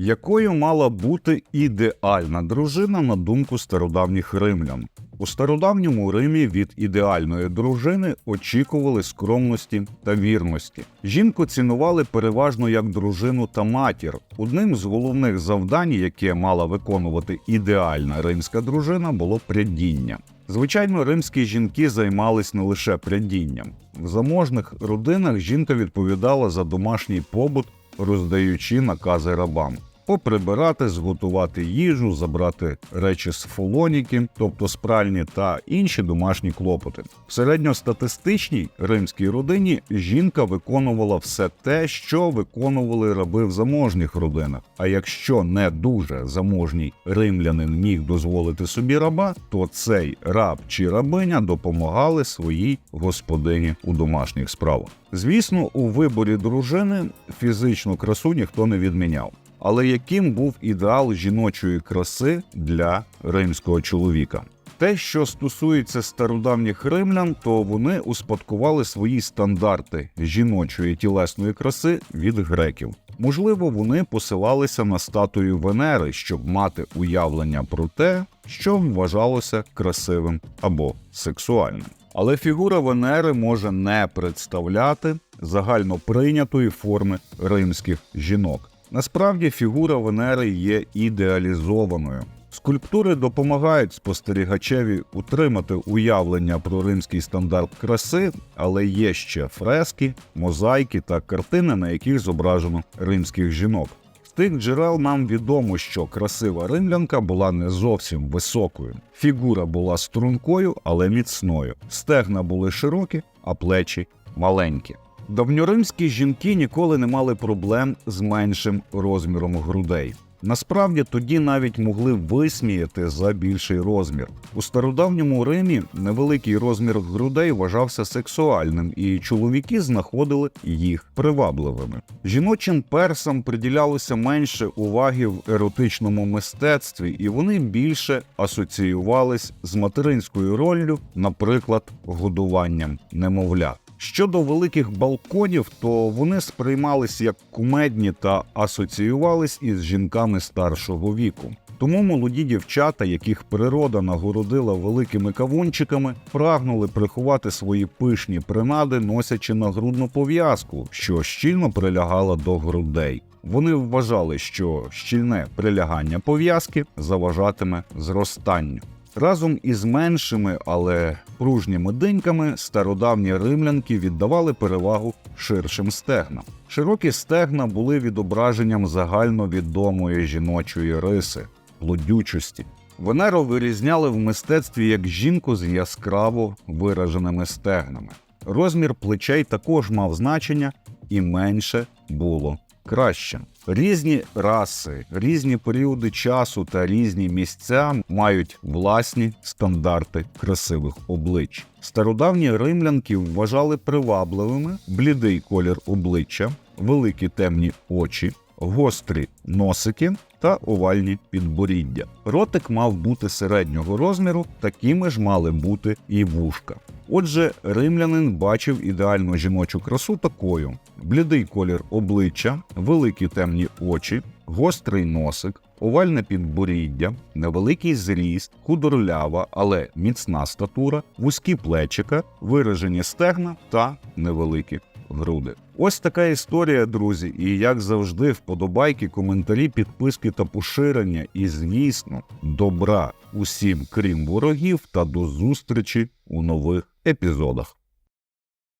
Якою мала бути ідеальна дружина на думку стародавніх римлян? У стародавньому Римі від ідеальної дружини очікували скромності та вірності. Жінку цінували переважно як дружину та матір. Одним з головних завдань, яке мала виконувати ідеальна римська дружина, було прядіння. Звичайно, римські жінки займались не лише прядінням. В заможних родинах жінка відповідала за домашній побут, роздаючи накази рабам. Поприбирати, зготувати їжу, забрати речі з фолоніки, тобто спральні та інші домашні клопоти. В середньостатистичній римській родині жінка виконувала все те, що виконували раби в заможніх родинах. А якщо не дуже заможній римлянин міг дозволити собі раба, то цей раб чи рабиня допомагали своїй господині у домашніх справах. Звісно, у виборі дружини фізичну красу ніхто не відміняв. Але яким був ідеал жіночої краси для римського чоловіка? Те, що стосується стародавніх римлян, то вони успадкували свої стандарти жіночої тілесної краси від греків. Можливо, вони посилалися на статую Венери, щоб мати уявлення про те, що вважалося красивим або сексуальним. Але фігура Венери може не представляти загально прийнятої форми римських жінок. Насправді фігура Венери є ідеалізованою. Скульптури допомагають спостерігачеві утримати уявлення про римський стандарт краси, але є ще фрески, мозаїки та картини, на яких зображено римських жінок. З тих джерел нам відомо, що красива римлянка була не зовсім високою. Фігура була стрункою, але міцною. Стегна були широкі, а плечі маленькі. Давньоримські жінки ніколи не мали проблем з меншим розміром грудей. Насправді тоді навіть могли висміяти за більший розмір. У стародавньому Римі невеликий розмір грудей вважався сексуальним, і чоловіки знаходили їх привабливими. Жіночим персам приділялося менше уваги в еротичному мистецтві, і вони більше асоціювались з материнською роллю, наприклад, годуванням немовлят. Щодо великих балконів, то вони сприймались як кумедні та асоціювались із жінками старшого віку. Тому молоді дівчата, яких природа нагородила великими кавунчиками, прагнули приховати свої пишні принади, носячи нагрудну пов'язку, що щільно прилягала до грудей. Вони вважали, що щільне прилягання пов'язки заважатиме зростанню. Разом із меншими, але пружніми диньками стародавні римлянки віддавали перевагу ширшим стегнам. Широкі стегна були відображенням загальновідомої жіночої риси плодючості. Венеру вирізняли в мистецтві як жінку з яскраво вираженими стегнами. Розмір плечей також мав значення, і менше було краще. Різні раси, різні періоди часу та різні місця мають власні стандарти красивих облич. Стародавні римлянки вважали привабливими блідий колір обличчя, великі темні очі, гострі носики та овальні підборіддя. Ротик мав бути середнього розміру, такими ж мали бути і вушка. Отже, римлянин бачив ідеальну жіночу красу такою: блідий колір обличчя, великі темні очі, гострий носик, овальне підборіддя, невеликий зріст, худорлява, але міцна статура, вузькі плечика, виражені стегна та невеликі груди. Ось така історія, друзі. І як завжди, вподобайки, коментарі, підписки та поширення. І, звісно, добра усім, крім ворогів, та до зустрічі у нових епізодах.